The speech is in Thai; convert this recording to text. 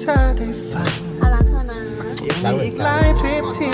เธอได้ฟังยังมีอีกหลายทริปที่